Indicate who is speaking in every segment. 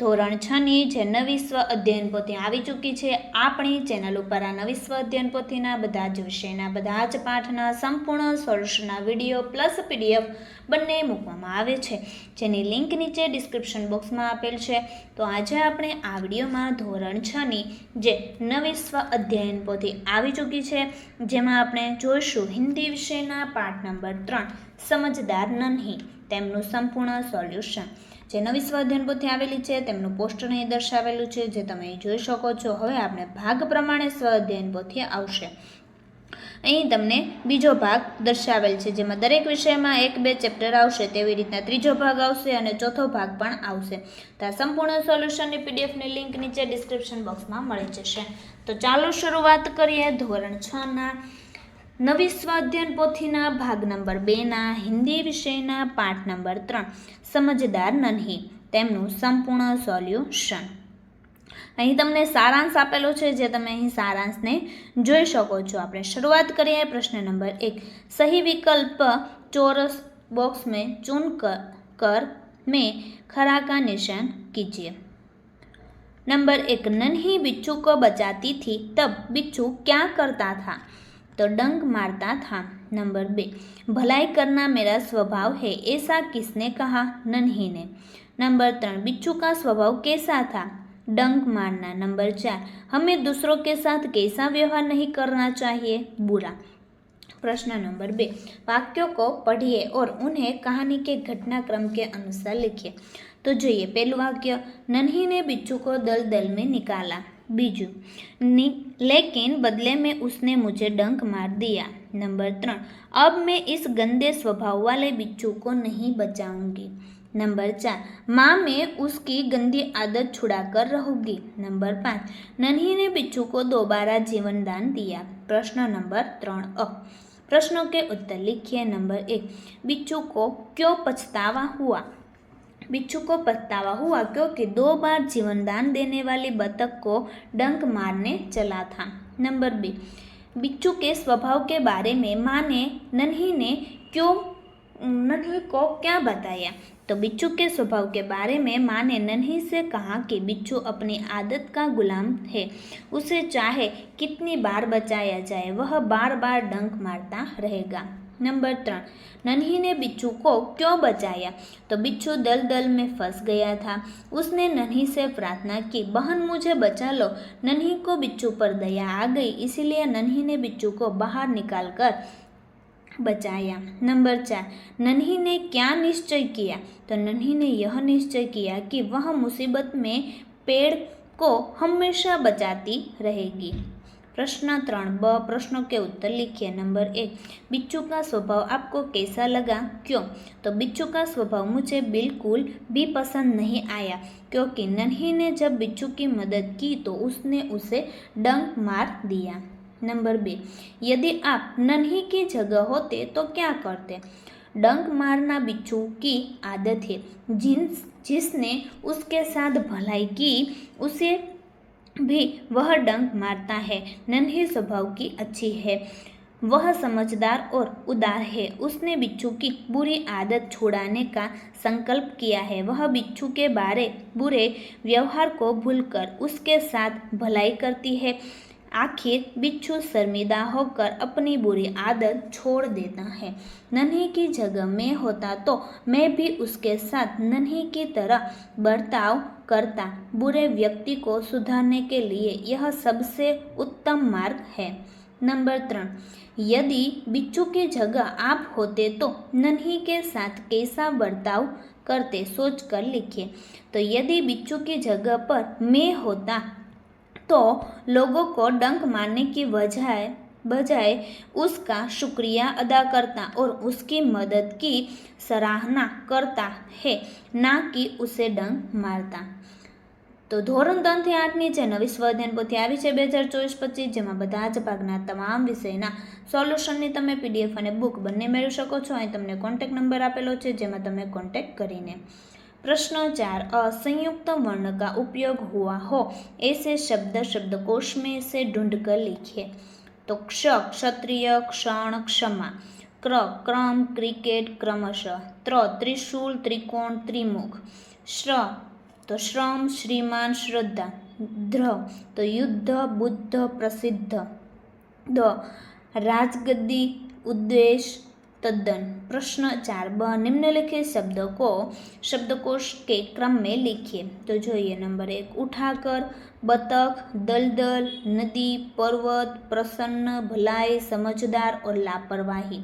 Speaker 1: ધોરણ છની જે નવી સ્વ અધ્યયન પોથી આવી ચૂકી છે, આપણી ચેનલ ઉપર આ નવી સ્વ અધ્યયન પોથીના બધા જ વિષયના બધા જ પાઠના સંપૂર્ણ સોલ્યુશનના વીડિયો પ્લસ પીડીએફ બંને મૂકવામાં આવે છે. જેની લિંક નીચે ડિસ્ક્રિપ્શન બોક્સમાં આપેલ છે. તો આજે આપણે આ વિડીયોમાં ધોરણ છની જે નવી સ્વ અધ્યયન પોથી આવી ચૂકી છે, જેમાં આપણે જોઈશું હિન્દી વિષયના પાઠ નંબર ત્રણ, સમજદાર નહીં, તેમનું સંપૂર્ણ સોલ્યુશન. જે નવી સ્વાધ્યાયન આવેલી છે, તેમનું પોસ્ટર અહીં દર્શાવેલું છે, જે તમે અહીં જોઈ શકો છો. હવે આપણે ભાગ પ્રમાણે સ્વાધ્યાયન પોથી આવશે. અહીં તમને બીજો ભાગ દર્શાવેલ છે, જેમાં દરેક વિષયમાં એક બે ચેપ્ટર આવશે, તેવી રીતના ત્રીજો ભાગ આવશે અને ચોથો ભાગ પણ આવશે. તો આ સંપૂર્ણ સોલ્યુશનની પીડીએફની લિંક નીચે ડિસ્ક્રિપ્શન બોક્સમાં મળી જશે. તો ચાલો શરૂઆત કરીએ ધોરણ છના નવી સ્વાધ્યાયન પોથીના ભાગ નંબર બેના હિન્દી વિષયના પાઠ નંબર ત્રણ સમજદાર નહીં તેમનું સંપૂર્ણ સોલ્યુશન અહીં તમને સારાંશ આપેલો છે જે તમે અહીં સારાંશને જોઈ શકો છો આપણે શરૂઆત કરીએ પ્રશ્ન નંબર એક સહી વિકલ્પ ચોરસ बॉक्स में चुन कर कर में खरा का निशान कीजिए नंबर एक नन्ही बिच्छू को बचाती थी तब बिच्छू क्या करता था तो डंक मारता था, नंबर बे। भलाई करना मेरा स्वभाव है, ऐसा किसने कहा? नन्ही ने। नंबर तीन, बिच्छू का स्वभाव कैसा था? डंक मारना, नंबर चार, हमें दूसरों के साथ कैसा व्यवहार नहीं करना चाहिए? बुरा। प्रश्न नंबर बे, वाक्यों को पढ़िए और उन्हें कहानी के घटनाक्रम के अनुसार लिखिए। तो जो ये पहलू वाक्य, नन्ही ने बिच्छू को दल दल में निकाला। बीजू लेकिन बदले में उसने मुझे डंक मार दिया नंबर त्रण अब मैं इस गंदे स्वभाव वाले बिच्छू को नहीं बचाऊँगी नंबर चार माँ मैं उसकी गंदी आदत छुड़ा कर रहूँगी नंबर पाँच नन्ही ने बिच्छू को दोबारा जीवन दान दिया प्रश्न नंबर त्रण अ प्रश्नों के उत्तर लिखिए नंबर एक बिच्छू को क्यों पछतावा हुआ बिच्छू को पछतावा हुआ क्योंकि दो बार जीवन दान देने वाली बतख को डंक मारने चला था। नंबर बी, बिच्छू के स्वभाव के बारे में माँ ने, नन्ही ने क्यों, नन्ही को क्या बताया? तो बिच्छू के स्वभाव के बारे में माँ ने नन्ही से कहा कि बिच्छू अपनी आदत का गुलाम है। उसे चाहे कितनी बार बचाया जाए, वह बार बार डंक मारता रहेगा। नंबर त्रण नन्ही ने बिच्छू को क्यों बचाया? तो बिच्छू दल दल में फंस गया था। उसने नन्ही से प्रार्थना की, बहन मुझे बचा लो। नन्ही को बिच्छू पर दया आ गई, इसीलिए नन्ही ने बिच्छू को बाहर निकाल कर बचाया। नंबर चार, नन्ही ने क्या निश्चय किया? तो नन्ही ने यह निश्चय किया कि वह मुसीबत में पेड़ को हमेशा बचाती रहेगी। प्रश्न त्रण, ब प्रश्नों के उत्तर लिखिए। नंबर एक बिच्छू का स्वभाव आपको कैसा लगा? क्यों? तो बिच्छू का स्वभाव मुझे बिल्कुल भी पसंद नहीं आया, क्योंकि नन्ही ने जब बिच्छू की मदद की तो उसने उसे डंक मार दिया। नंबर बे, यदि आप नन्ही की जगह होते तो क्या करते? डंक मारना बिच्छू की आदत है। जिन, जिसने उसके साथ भलाई की, उसे भी वह डंक मारता है। नन्हे स्वभाव की अच्छी है। वह समझदार और उदार है। उसने बिच्छू की बुरी आदत छुड़ाने का संकल्प किया है। वह बिच्छू के बारे बुरे व्यवहार को भूलकर उसके साथ भलाई करती है। आखिर बिच्छू शर्मिंदा होकर अपनी बुरी आदत छोड़ देता है। नन्ही की जगह मैं होता तो मैं भी उसके साथ नन्ही की तरह बर्ताव करता, बुरे व्यक्ति को सुधारने के लिए यह सबसे उत्तम मार्ग है। नंबर तीन, यदि बिच्छू की जगह आप होते तो नन्ही के साथ कैसा बर्ताव करते, सोच कर लिखिए। तो यदि बिच्छू की जगह पर मैं होता तो लोगों को डंक मारने की बजाय बजाय उसका शुक्रिया अदा करता और उसकी मदद की सराहना करता है ना कि उसे डंक मारता તો ધોરણ ત્રણથી આઠની જે નવી સ્વાધ્યાયન પોથી આવી છે બે હજાર ચોવીસ પચીસ જેમાં બધા જ ભાગના તમામ વિષયના સોલ્યુશનની તમે પીડીએફ અને બુક બંને મેળવી શકો છો અહીં તમને કોન્ટેક્ટ નંબર આપેલો છે જેમાં તમે કોન્ટેક્ટ કરીને प्रश्न चार असंयुक्त वर्ण का उपयोग हुआ हो ऐसे शब्द शब्दकोश में से ढूंढ कर लिखिए તો ક્ષ ક્ષત્રિય, ક્ષણ, ક્ષમા. ક્ર, ક્રમ, ક્રિકેટ, ક્રમશ. ત્ર, ત્રિશુલ, ત્રિકોણ, ત્રિમુખ. શ્ર, તો શ્રમ, શ્રીમાન, શ્રદ્ધા. ધ્ર, તો યુદ્ધ, બુદ્ધ, પ્રસિદ્ધ. દ, રાજગદ્દી, ઉદ્દેશ तद्दन प्रश्न चार ब निम्नलिखित शब्द को शब्दकोश के क्रम में लिखिए तो જોઈએ नंबर एक उठाकर बतख दलदल नदी पर्वत प्रसन्न भलाई समझदार और लापरवाही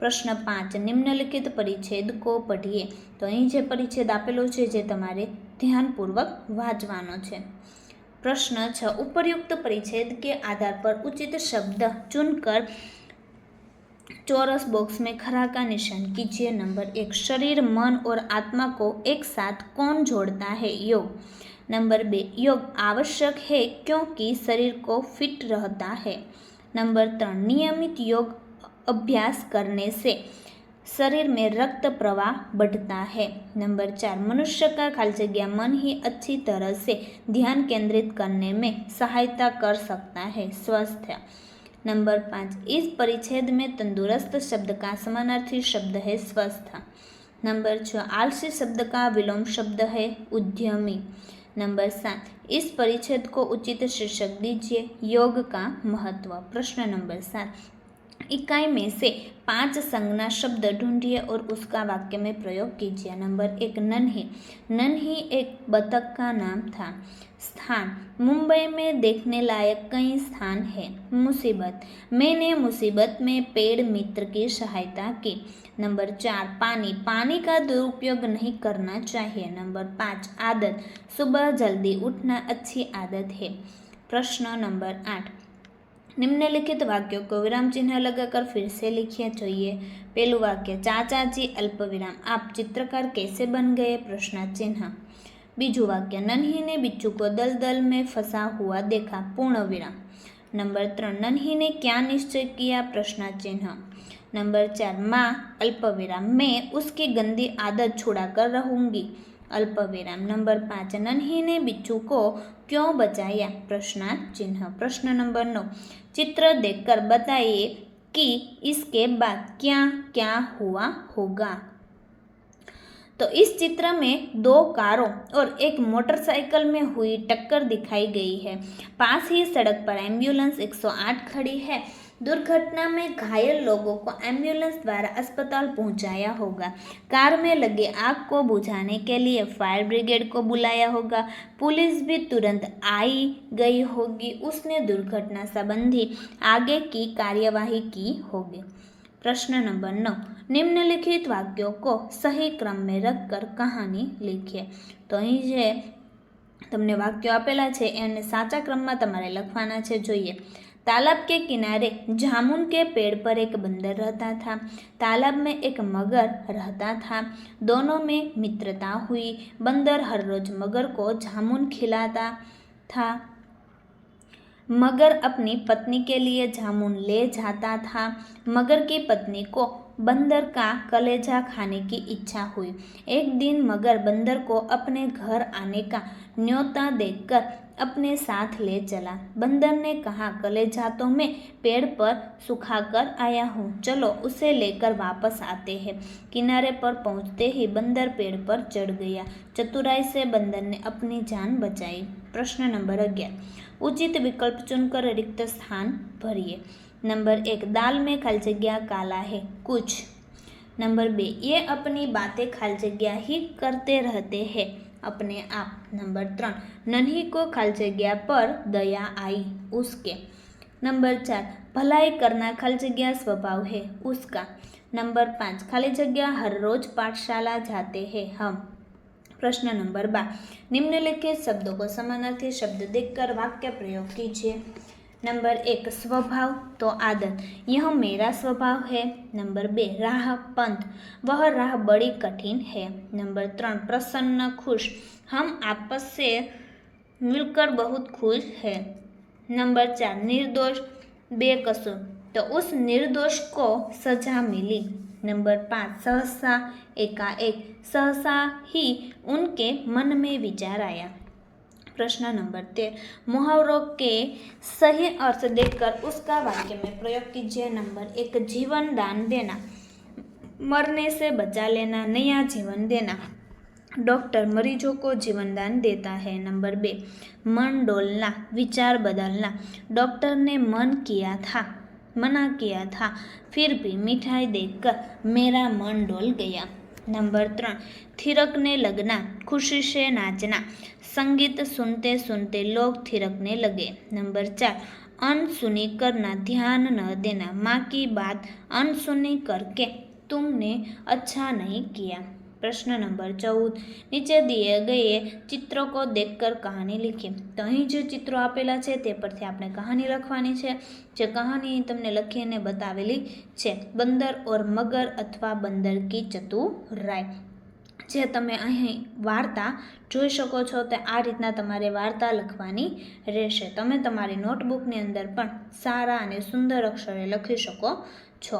Speaker 1: પ્રશ્ન પાંચ નિમ્નલિખિત પરિચ્છેદ કો પઢીએ તો અહીં જે પરિચ્છેદ આપેલો છે જે તમારે ધ્યાનપૂર્વક વાંચવાનો છે प्रश्न छ उपयुक्त परिच्छेद के आधार पर उचित शब्द चुनकर चौरस बॉक्स में खरा का निशान कीजिए नंबर एक शरीर मन और आत्मा को एक साथ कौन जोड़ता है योग नंबर बे योग आवश्यक है क्योंकि शरीर को फिट रहता है नंबर तीन नियमित योग अभ्यास करने से शरीर में रक्त प्रवाह बढ़ता है नंबर चार मनुष्य का खाल जगह मन ही अच्छी तरह से ध्यान केंद्रित करने में सहायता कर सकता है स्वस्थ नंबर पाँच, इस परिच्छेद में तंदुरुस्त शब्द का समानार्थी शब्द है स्वस्थ। नंबर छः, आलसी शब्द का विलोम शब्द है उद्यमी। नंबर सात, इस परिच्छेद को उचित शीर्षक दीजिए, योग का महत्व। प्रश्न नंबर सात इकाई में से पाँच संज्ञा शब्द ढूंढिए और उसका वाक्य में प्रयोग कीजिए। नंबर एक, नन्ही। नन्ही एक बतख का नाम था। स्थान, मुंबई में देखने लायक कई स्थान है। मुसीबत, मैंने मुसीबत में पेड़ मित्र की सहायता की। नंबर चार, पानी। पानी का दुरुपयोग नहीं करना चाहिए। नंबर पाँच, आदत। सुबह जल्दी उठना अच्छी आदत है। प्रश्न नंबर आठ निम्नलिखित वाक्यों को विराम चिन्ह लगाकर फिर से लिखिए चाहिए पहलू वाक्य, चाचा जी, अल्प विराम। आप चित्रकार कैसे बन गए? प्रश्न चिन्ह। बीजू वाक्य, नन्ही ने बिच्छू को दल दल में फंसा हुआ देखा, पूर्ण विराम। नंबर त्रण नन्ही ने क्या निश्चय किया? प्रश्न चिन्ह। नंबर चार, माँ, अल्प विराम। मैं उसकी गंदी आदत छुड़ाकर रहूँगी। अल्प विराम नंबर पाँच नन्ही ने बिच्छू को क्यों बचाया प्रश्नार्थ चिन्ह प्रश्न नंबर नौ चित्र देखकर बताइए कि इसके बाद क्या क्या हुआ होगा तो इस चित्र में दो कारों और एक मोटरसाइकिल में हुई टक्कर दिखाई गई है पास ही सड़क पर एंबुलेंस 108 खड़ी है दुर्घटना में घायल लोगों को एम्बुलेंस द्वारा अस्पताल पहुंचाया होगा कार में लगे आग को बुझाने के लिए फायर ब्रिगेड को बुलाया होगा पुलिस भी तुरंत आई गई होगी उसने दुर्घटना संबंधी आगे की कार्यवाही की होगी प्रश्न नंबर नौ निम्नलिखित वाक्यों को सही क्रम में रखकर कहानी लिखिए તો અહીં જે તમને વાક્યો આપેલા છે એને સાચા ક્રમમાં તમારે લખવાના છે જોઈએ तालाब के किनारे जामुन के पेड़ पर एक बंदर रहता था। तालाब में एक मगर रहता था। दोनों में मित्रता हुई। बंदर हर रोज मगर को जामुन खिलाता था। मगर अपनी पत्नी के लिए जामुन ले जाता था। मगर की पत्नी को बंदर का कलेजा खाने की इच्छा हुई। एक दिन मगर बंदर को अपने घर आने का न्योता देखकर अपने साथ ले चला। बंदर ने कहा, कलेजा तो मैं पेड़ पर सुखाकर आया हूँ। चलो उसे लेकर वापस आते हैं। किनारे पर पहुँचते ही बंदर पेड़ पर चढ़ गया। चतुराई से बंदर ने अपनी जान बचाई। प्रश्न नंबर ग्यारह। उचित विकल्प चुनकर रिक्त स्थान भरिए। नंबर एक, दाल में खाल जगह काला है। कुछ। नंबर बे, ये अपनी बातें खाल जगह ही करते रहते हैं, अपने आप। नंबर त्रण, नन्ही को खाल जगह पर दया आई उसके। नंबर चार, भलाई करना खाली जगह स्वभाव है उसका। नंबर पाँच खाली जगह हर रोज पाठशाला जाते हैं हम। प्रश्न नंबर बार निम्नलिखित शब्दों को समानार्थी शब्द देखकर वाक्य प्रयोग कीजिए। नंबर एक, स्वभाव तो आदत यह मेरा स्वभाव है। नंबर बे राह पंथ वह राह बड़ी कठिन है। नंबर त्रण, प्रसन्न, खुश। हम आपस से मिलकर बहुत खुश है। नंबर चार, निर्दोष, बेकसूर। तो उस निर्दोष को सजा मिली। नंबर पाँच, सहसा एकाएक। सहसा ही उनके मन में विचार आया। प्रश्न नंबर तेरह मुहावरों के सही अर्थ देखकर उसका वाक्य में प्रयोग कीजिए नंबर एक, जीवन दान देना। मरने से बचा लेना, नया जीवन देना। डॉक्टर मरीजों को जीवन दान देता है, नंबर बे। मन डोलना, विचार बदलना। डॉक्टर ने मन किया था, मना किया था, फिर भी मिठाई देखकर मेरा मन डोल गया। नंबर त्रण, थिरकने लगना, खुशी से नाचना। संगीत सुनते सुनते लोग थिरकने लगे। नंबर चार, अनसुनी करना, ध्यान न देना। माँ की बात अनसुनी करके तुमने अच्छा नहीं किया। પ્રશ્ન નંબર ચૌદ. નીચે દિએ ગયે ચિત્રો કો દેખકર કહાની લખી. તો અહીં જે ચિત્રો આપેલા છે તે પરથી આપણે કહાની લખવાની છે. જે કહાની તમને લખીને બતાવેલી છે. બંદર ઓર મગર અથવા બંદર કી ચતુરાય જે તમે અહીં વાર્તા જોઈ શકો છો તે આ રીતના તમારે વાર્તા લખવાની રહેશે. તમે તમારી નોટબુકની અંદર પણ સારા અને સુંદર અક્ષરે લખી શકો છો.